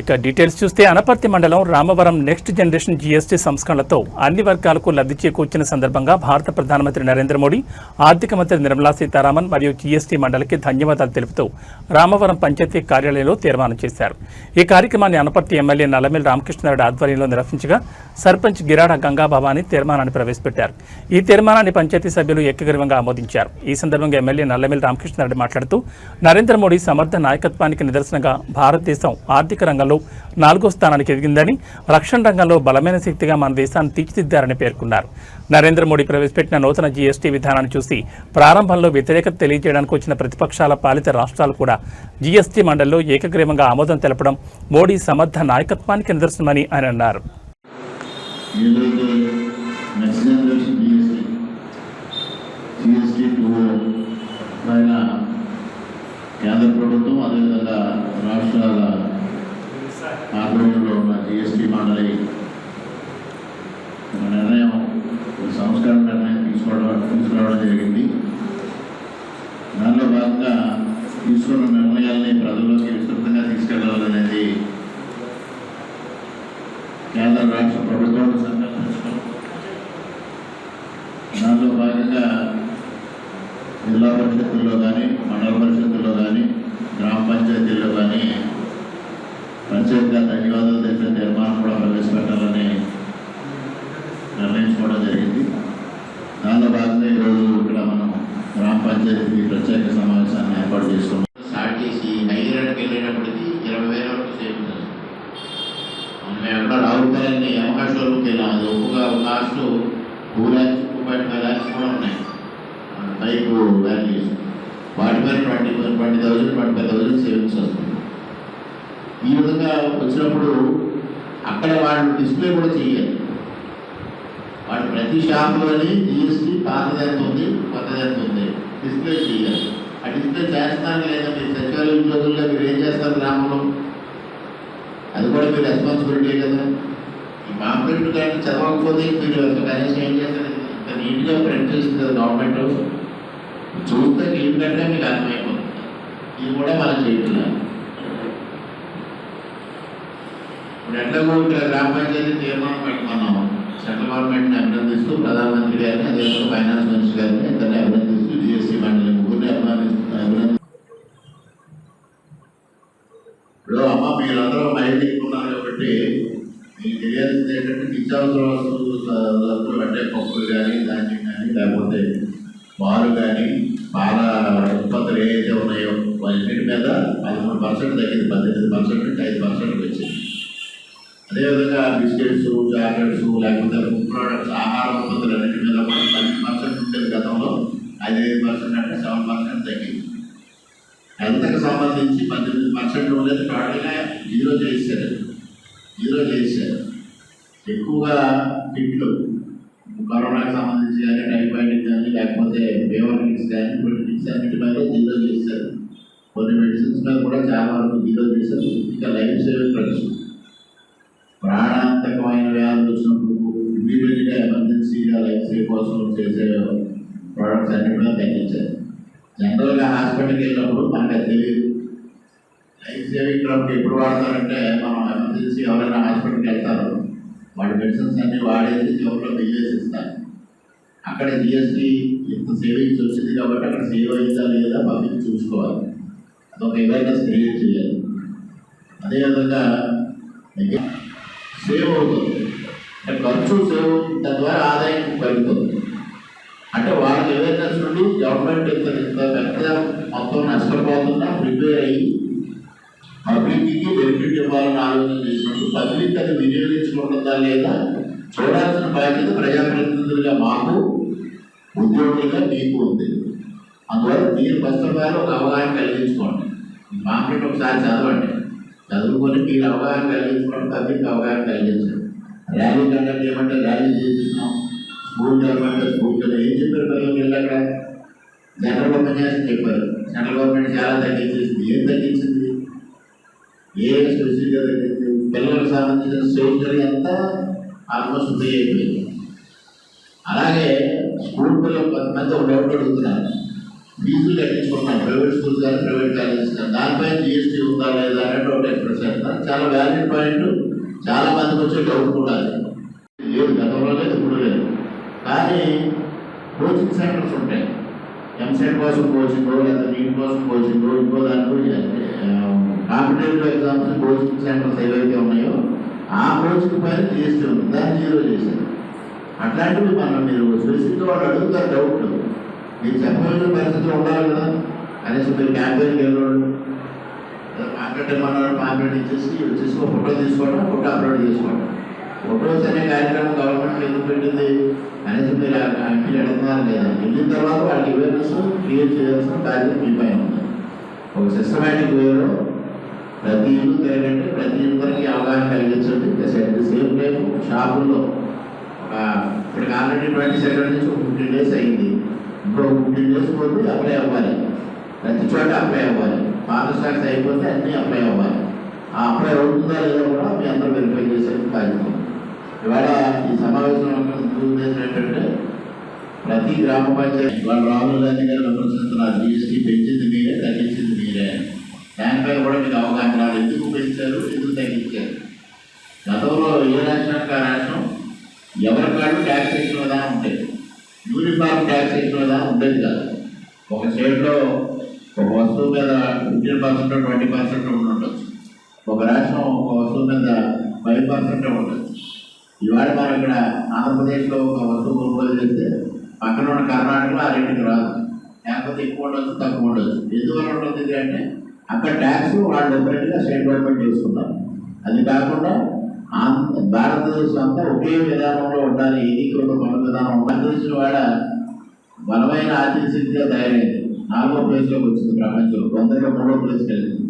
ఇక డీటెయిల్స్ చూస్తే అనపర్తి మండలం రామవరం నెక్స్ట్ జనరేషన్ జీఎస్టీ సంస్కరణలతో అన్ని వర్గాలకు లబ్ధి చేకూర్చిన సందర్భంగా భారత ప్రధానమంత్రి నరేంద్ర మోడీ ఆర్థిక మంత్రి నిర్మలా సీతారామన్ మరియు జీఎస్టీ మండలికి ధన్యవాదాలు తెలుపుతూ రామవరం పంచాయతీ కార్యాలయంలో తీర్మానం చేశారు. ఈ కార్యక్రమాన్ని అనపర్తి ఎమ్మెల్యే నల్లమిల్ రామకృష్ణారెడ్డి ఆధ్వర్యంలో నిర్వహించగా సర్పంచ్ గిరాడ గంగాభవాని తీర్మానాన్ని ప్రవేశపెట్టారు. ఈ తీర్మానాన్ని పంచాయతీ సభ్యులు ఏకగ్రీవంగా ఆమోదించారు. ఈ సందర్భంగా ఎమ్మెల్యే నల్లమిల్లి రామకృష్ణారెడ్డి మాట్లాడుతూ నరేంద్ర మోడీ సమర్థ నాయకత్వానికి నిదర్శనంగా భారతదేశం ఆర్థిక రంగం రంగంలో నాలుగో స్థానానికి ఎదిగిందని రక్షణ రంగంలో బలమైన శక్తిగా మన దేశాన్ని తీర్చిదిద్దారని పేర్కొన్నారు. నరేంద్ర మోడీ ప్రవేశపెట్టిన నూతన జీఎస్టీ విధానాన్ని చూసి ప్రారంభంలో వ్యతిరేకత తెలియజేయడానికి వచ్చిన ప్రతిపక్షాల పాలిత రాష్ట్రాలు కూడా జీఎస్టీ మండలిలో ఏకగ్రీవంగా ఆమోదం తెలపడం మోడీ సమర్థ నాయకత్వానికి నిదర్శనమని ఆయన అన్నారు. కేంద్ర ప్రభుత్వం అదేవిధంగా రాష్ట్రాల ఆధ్వర్యంలో ఉన్న జిఎస్టీ మండలి ఒక నిర్ణయం ఒక సంస్కరణ నిర్ణయం తీసుకోవడం తీసుకురావడం జరిగింది దానిలో భాగంగా తీసుకున్న నిర్ణయాల్ని ప్రజల్లోకి విస్తృతంగా తీసుకెళ్ళాలనేది కేంద్ర రాష్ట్ర ప్రభుత్వాలు సంకల్పించడం దానిలో భాగంగా జిల్లా పరిషత్తుల్లో కానీ మండల పరిషత్తుల్లో కానీ గ్రామ పంచాయతీల్లో కానీ ప్రత్యేకంగా ధన్యవాదాలు తెచ్చిన తీర్మానం కూడా ప్రవేశపెట్టాలని నిర్ణయించుకోవడం జరిగింది. దానిలో భాగంగా ఈరోజు ఇక్కడ మనం గ్రామ పంచాయతీ ప్రత్యేక సమావేశాన్ని ఏర్పాటు చేసుకున్నాం. ఒక్కొక్క cost two lakhs point five కూడా ఉన్నాయి టైప్ వాల్యూస్ వాటి మీద twenty twenty thousand twenty five thousand savings వస్తుంది ఈ విధంగా వచ్చినప్పుడు అక్కడ వాళ్ళు డిస్ప్లే కూడా చేయాలి వాడు ప్రతి షాప్లోని జిఎస్టీ పాతది ఎంత ఉంది కొత్తది ఎంత ఉంది డిస్ప్లే చేయాలి ఆ డిస్ప్లే చేస్తాను లేదా మీరు సచివాలయ ఉద్యోగుల్లో మీరు ఏం చేస్తారు గ్రామంలో? అది కూడా మీ రెస్పాన్సిబిలిటీ కదా. పాంప్లెట్ కానీ చదవకపోతే మీరు అసలు కనీసం ఏం చేస్తారు నీట్గా ప్రింట్ చేసింది కదా గవర్నమెంట్ చూస్తే ఏంటంటే మీకు అర్థమైపోతుంది. ఇది కూడా మనం చేయట్లేదు ఇప్పుడు ఎట్లా కూడా గ్రామ పంచాయతీ తీర్మానం పెట్టుకున్నాము సెంట్రల్ గవర్నమెంట్ని అభినందిస్తూ ప్రధానమంత్రి గారిని అదేవిధంగా ఫైనాన్స్ మినిస్టర్ గారిని ఇద్దరిని అభినందిస్తూ జిఎస్టీ మండలి ముగ్గురిని అభినందిస్తూ అభినంది ఇప్పుడు అమ్మ మీరందరూ మైండ్ తీసుకున్నారు కాబట్టి మీకు తెలియాల్సింది ఏంటంటే నిత్యావసర వస్తువులు అంటే పప్పులు కానీ ధాన్యం కానీ లేకపోతే పాలు కానీ పాల ఉత్పత్తులు ఏవైతే ఉన్నాయో వాటి మీద పదమూడు పర్సెంట్ తగ్గింది పద్దెనిమిది పర్సెంట్ నుంచి ఐదు పర్సెంట్ వచ్చింది. అదేవిధంగా బిస్కెట్స్ చాక్లెట్స్ లేకపోతే ఫుడ్ ప్రోడక్ట్స్ ఆహార ఉత్పత్తులు అన్నింటి మీద కూడా పన్నెండు పర్సెంట్ ఉండేది గతంలో ఐదు పర్సెంట్ అంటే సెవెన్ పర్సెంట్ తగ్గింది. హెల్త్కి సంబంధించి పద్దెనిమిది పర్సెంట్ ఉండేది టోటల్గా జీరో చేశారు ఇందులో చేశారు ఎక్కువగా కిట్లు కరోనాకి సంబంధించి కానీ టైఫాయిడ్ కానీ లేకపోతే ఫీవర్ కిట్స్ కానీ కొన్ని కిట్స్ అన్నిటి మీద జీరో చేశారు. కొన్ని మెడిసిన్స్ మీద కూడా చాలా వరకు జీరో చేశారు. ఇంకా లైఫ్ సేవింగ్ డ్రగ్స్ ప్రాణాంతకమైన వ్యాధులు వచ్చినప్పుడు ఇమీడియట్గా ఎమర్జెన్సీగా లైఫ్ సేవ్ కోసం చేసే ప్రోడక్ట్స్ అన్ని కూడా తగ్గించారు. జనరల్గా హాస్పిటల్కి వెళ్ళినప్పుడు మనకు తెలియదు. లైఫ్ సేవింగ్ డ్రగ్ ఎప్పుడు వాడతారంటే మనం ఎమర్జెన్సీ ఎవరైనా హాస్పిటల్కి వెళ్తారు. వాడి మెడిసిన్స్ అన్ని వాడేసి చివరిలో బిల్లేసి ఇస్తారు. అక్కడ జిఎస్టీ ఇంత సేవింగ్స్ వచ్చింది కాబట్టి అక్కడ సేవ్ అయిందా లేదా పబ్లిక్ చూసుకోవాలి. అదొక అవేర్నెస్ క్రియేట్ చేయాలి. అదేవిధంగా సేవ్ అవుతుంది. అంటే ఖర్చు సేవ్ తద్వారా ఆదాయం పెరుగుతుంది. అంటే వాళ్ళకి అవేర్నెస్ నుండి గవర్నమెంట్ ఇంత ఇంత పెద్ద మొత్తం నష్టపోతున్నా ప్రిపేర్ అయ్యి పబ్లిక్కి బెనిఫిట్ ఇవ్వాలని ఆలోచన చేసినప్పుడు పబ్లిక్ అది వినియోగించుకుంటుందా లేదా చూడాల్సిన బాధ్యత ప్రజాప్రతినిధులుగా మాకు ఉద్యోగులుగా మీకు ఉంది. అందువల్ల మీరు ఫస్ట్ ఆఫ్ ఆల్ ఒక అవగాహన కలిగించుకోండి. ఈ ఒకసారి చదవండి. చదువుకొని మీరు అవగాహన కలిగించుకోండి పబ్లిక్ అవగాహన కలిగించండి. ర్యాలీ కండక్ట్ చేయమంటే ర్యాలీ చేస్తున్నాం. స్కూల్ జరగమంటే స్కూల్ చదివి ఏం చెప్పారు పిల్లలకి వెళ్ళాక జనరల్ గవర్నమెంట్ చేసి చెప్పారు. సెంట్రల్ గవర్నమెంట్ చాలా తగ్గించేసింది. ఏం తగ్గించింది? ఏ స్పెసిఫిక్గా పిల్లలకు సంబంధించిన సౌకర్యం అంతా ఆల్మోస్ట్ ఫ్రీ అయిపోయింది. అలాగే స్కూల్ పిల్లలు కొంతమంది ఒక డౌట్ అడుగుతున్నారు. ఫీజులు కట్టించుకుంటున్నాం ప్రైవేట్ స్కూల్స్ కానీ ప్రైవేట్ కాలేజెస్ కానీ దానిపై జిఎస్టీ ఉందా లేదా అనేది ఒకటి ఎక్స్ప్రెస్ చేస్తాను చాలా వ్యాలిడ్ పాయింట్ చాలా మందికి వచ్చే డౌట్ కూడా లేదు గతంలో లేదు ఇప్పుడు లేదు. కానీ కోచింగ్ సెంటర్స్ ఉంటాయి. ఎంసెట్ కోసం కోచింగ్ లేదా నీట్ కోసం కోచింగ్ ఇంకో దాంట్లో కాంపిటేటివ్ ఎగ్జామ్స్ కోచింగ్ సెంటర్స్ ఏవైతే ఉన్నాయో ఆ కోచింగ్ పైన జిఎస్టీ ఉంది. దాన్ని జీరో చేశారు. అట్లాంటివి మనం మీరు స్పెసిఫిక్గా వాళ్ళు అడుగుతారు డౌట్ మీరు చెప్పవలసిన పరిస్థితులు ఉండాలి కదా? కనీసం మీరు క్యాంపెయిన్కి వెళ్ళాడు అక్కడే మన పాంప్లెట్ ఇచ్చేసి వచ్చేసి ఒక ఫోటో తీసుకోవడం ఫోటో అప్లోడ్ చేసుకోవడం ఫోటోస్ అనే కార్యక్రమం గవర్నమెంట్ ఎందుకు పెట్టింది కనీసం మీరు అక్కడికి వెళ్తున్నారు లేదా వెళ్ళిన తర్వాత వాళ్ళకి అవేర్నెస్ క్రియేట్ చేయాల్సిన బాధ్యత మీ పైన ఉంది. ఒక సిస్టమేటిక్ వేలో ప్రతి ఇల్లు తిరగండి ప్రతి ఇద్దరికి అవగాహన కలిగించండి. Plus at the same time షాపుల్లో ఒక ఇప్పటికి ఆల్రెడీ ట్వంటీ సెకండ్ నుంచి ఒక ఫిఫ్టీన్ డేస్ అయింది. ఇంకో ఫిఫ్టీన్ డేస్ పోతే అప్లై అవ్వాలి. ప్రతి చోట అప్లై అవ్వాలి. పాత స్టాక్స్ అయిపోతే అన్నీ అప్లై అవ్వాలి. ఆ అప్లై అవుతుందా లేదా కూడా మీ అందరూ వెరిఫై చేసేందుకు బాధ్యత. ఇవాళ ఈ సమావేశంలో ఉద్దేశం ఏంటంటే ప్రతి గ్రామ పంచాయతీ వాళ్ళు రాహుల్ గాంధీ గారు విమర్శిస్తున్నారు జిఎస్టీ పెంచింది మీరే తగ్గి దానిపైన కూడా మీకు అవగాహన రాదు ఎందుకు పెంచారు? ఎందుకు తగ్గించారు? గతంలో ఏ రాష్ట్రానికి ఆ రాష్ట్రం ఎవరి కాళ్ళు ట్యాక్సేషన్ విధానం ఉంటాయి. యూనిఫామ్ ట్యాక్సేషన్ విధానం ఉండేది కాదు. ఒక స్టేట్లో ఒక వస్తువు మీద ఫిఫ్టీన్ పర్సెంట్ ట్వంటీ పర్సెంట్ ఉండొచ్చు. ఒక రాష్ట్రం ఒక వస్తువు మీద ఫైవ్ పర్సెంట్ ఉండొచ్చు. ఇవాళ మనం ఇక్కడ ఆంధ్రప్రదేశ్లో ఒక వస్తువు కొనుగోలు చేస్తే పక్కన ఉన్న కర్ణాటకలో ఆ రేటుకి రాదు. లేకపోతే ఎక్కువ ఉండొచ్చు తక్కువ ఉండొచ్చు. ఎందువల్ల ఉంటుంది అంటే అక్కడ ట్యాక్స్ వాళ్ళు డిఫరెంట్గా స్టేట్ గవర్నమెంట్ చేసుకుంటారు. అది కాకుండా ఆంధ్ర భారతదేశం అంతా ఒకే విధానంలో ఉండాలి. ఏకీకృత పన్ను విధానం భారతదేశం వాడ బలమైన ఆర్థిక స్థితిగా తయారైంది. నాలుగో ప్లేస్లోకి వచ్చింది ప్రపంచంలో. తొందరగా మూడో ప్లేస్కి వెళ్ళింది.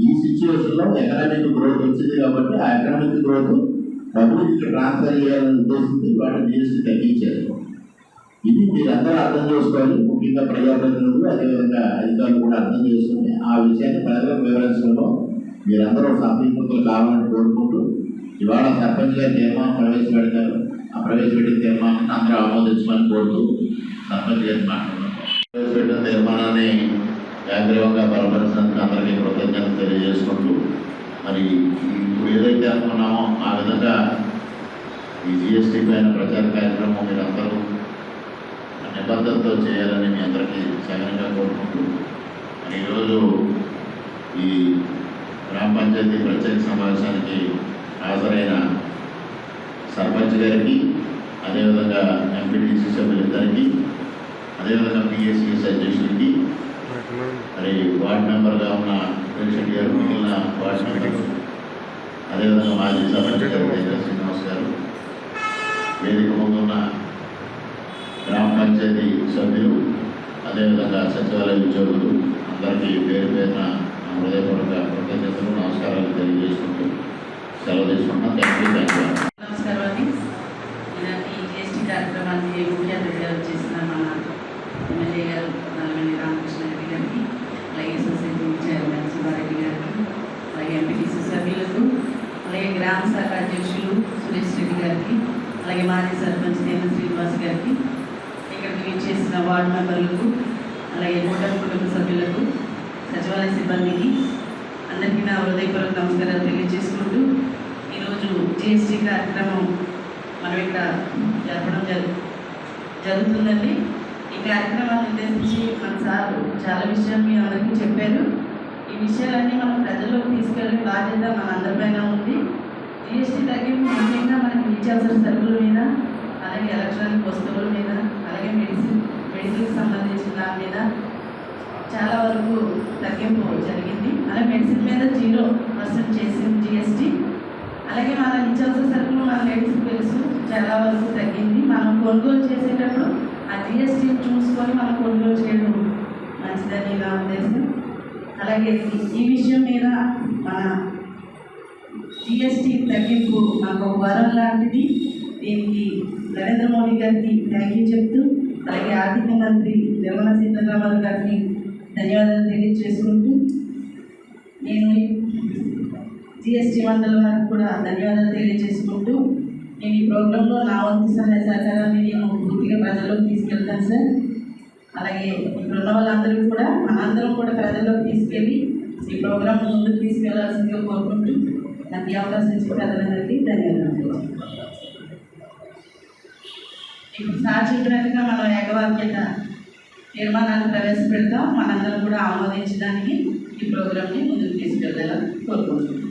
ఈ సిచ్యువేషన్లో ఎకనామిక్ గ్రోత్ వచ్చింది కాబట్టి ఆ ఎకనామిక్ గ్రోత్ పబ్లిక్ ట్రాన్స్ఫర్ చేయాలని ఉద్దేశించి వాళ్ళు జీఎస్టీ తగ్గించారు. ఇది అర్థం చేసుకోవాలి. ముఖ్యంగా ప్రజాప్రతినిధులు అదేవిధంగా అధికారులు కూడా అర్థం చేసుకుని ఆ విషయాన్ని ప్రజలకు వివరించడంలో మీరందరూ సంతృప్తులు కావాలని కోరుకుంటూ ఇవాళ సర్పంచ్ గారి తీర్మానం ప్రవేశపెడతారు. ఆ ప్రవేశపెట్టిన తీర్మానాన్ని అందరూ ఆమోదించమని కోరుతూ సర్పంచ్ గారి మాట్లాడుతున్నాం ప్రవేశపెట్టిన తీర్మానాన్ని వ్యాగ్రవంగా బలపరిచినందుకు అందరికీ కృతజ్ఞతలు తెలియజేసుకుంటూ మరి ఇప్పుడు ఏదైతే అనుకున్నామో ఆ విధంగా ఈ జిఎస్టీ పైన ప్రచార కార్యక్రమం మీరందరూ నిబద్ధతతో చేయాలని మీ అందరికీ సగనంగా కోరుకుంటూ ఈరోజు ఈ గ్రామ పంచాయతీ ప్రత్యేక సమావేశానికి హాజరైన సర్పంచ్ గారికి అదేవిధంగా ఎంపీటీసీ సభ్యులందరికీ అదేవిధంగా పిఎస్సిఎస్ అధ్యక్షుడికి మరి వార్డ్ మెంబర్గా ఉన్న ప్రెసిడెంట్ గారు మిగిలిన వార్డ్ మెంబర్స్ అదేవిధంగా మాజీ సర్పంచ్ గారు శ్రీనివాస్ గారు వేదిక ముందు ఉన్న గ్రామ పంచాయతీ సభ్యులు అదేవిధంగా సచివాలయ ఉద్యోగులు అందరికీ పేరు పేరున హృదయపూర్వక కృతజ్ఞతలు నమస్కారాలు తెలియజేసుకుంటూ సెలవు తీసుకుంటున్నాం థ్యాంక్ యూ థ్యాంక్ యూ నమస్కారం అండి. ఇలాంటి జిఎస్టీ కార్యక్రమానికి ముఖ్య అతిథిగా వచ్చేసిన మన ఎమ్మెల్యే గారు నల్లమల్లి రామకృష్ణ రెడ్డి గారికి అలాగే సొసైటీ చైర్మన్ సుబ్బారెడ్డి గారికి అలాగే ఎంపీటీసీ సభ్యులకు అలాగే గ్రామ శాఖ అధ్యక్షులు సురేష్ రెడ్డి గారికి అలాగే మాజీ సర్పంచ్ తేన శ్రీనివాస్ గారికి చేసిన వార్డు మెంబర్లకు అలాగే కూటమి కుటుంబ సభ్యులకు సచివాలయ సిబ్బందికి అందరికీ నా హృదయపూర్వక నమస్కారాలు తెలియజేసుకుంటూ ఈరోజు జిఎస్టీ కార్యక్రమం మనం ఇక్కడ జరపడం జరు జరుగుతుందండి. ఈ కార్యక్రమాన్ని ఉద్దేశించి మన సార్ చాలా విషయాలు మీ అందరికీ చెప్పారు. ఈ విషయాలన్నీ మనం ప్రజల్లోకి తీసుకెళ్ళే బాధ్యత మన అందరిపైన ఉంది. జిఎస్టీ తగ్గింపు ముఖ్యంగా మనకి నిత్యావసర సరుకుల మీద అలాగే ఎలక్ట్రానిక్ వస్తువుల మీద మెడిసిన్ సంబంధించిన దాని మీద చాలా వరకు తగ్గింపు జరిగింది. అలాగే మెడిసిన్ మీద జీరో పర్సెంట్ చేసింది జిఎస్టీ అలాగే మన నిత్యావసర సరుకులు మన లేడీస్కి తెలుసు చాలా వరకు తగ్గింది. మనం కొనుగోలు చేసేటప్పుడు ఆ జిఎస్టీ చూసుకొని మనం కొనుగోలు చేయడం మంచిదని నా ఉద్దేశం అలాగే ఈ- విషయం మీద మన జిఎస్టీ తగ్గింపు మాకు ఒక వరం లాంటిది. దీనికి నరేంద్ర మోడీ గారికి థ్యాంక్ యూ చెప్తూ అలాగే ఆర్థిక మంత్రి నిర్మలా సీతారామన్ గారిని ధన్యవాదాలు తెలియజేసుకుంటూ నేను జిఎస్టీ మండలి వారికి కూడా ధన్యవాదాలు తెలియజేసుకుంటూ నేను ఈ ప్రోగ్రాంలో నా వంతు సహాయ సహకారాన్ని నేను పూర్తిగా ప్రజల్లోకి తీసుకెళ్తాను సార్. అలాగే ఇక్కడ ఉన్న వాళ్ళందరూ కూడా మనందరం కూడా ప్రజల్లోకి తీసుకెళ్ళి ఈ ప్రోగ్రాం ముందుకు తీసుకెళ్ళాల్సిందిగా కోరుకుంటూ నాకు ఈ అవకాశం ఇచ్చిన ప్రజలందరికీ ధన్యవాదాలు. సార్ చెప్పినట్టుగా మనం ఏకవాక్యత నిర్మాణాన్ని ప్రవేశపెడతాం. మనందరం కూడా ఆమోదించడానికి ఈ ప్రోగ్రామ్ని ముందుకు తీసుకెళ్ళాలని కోరుకుంటున్నాం.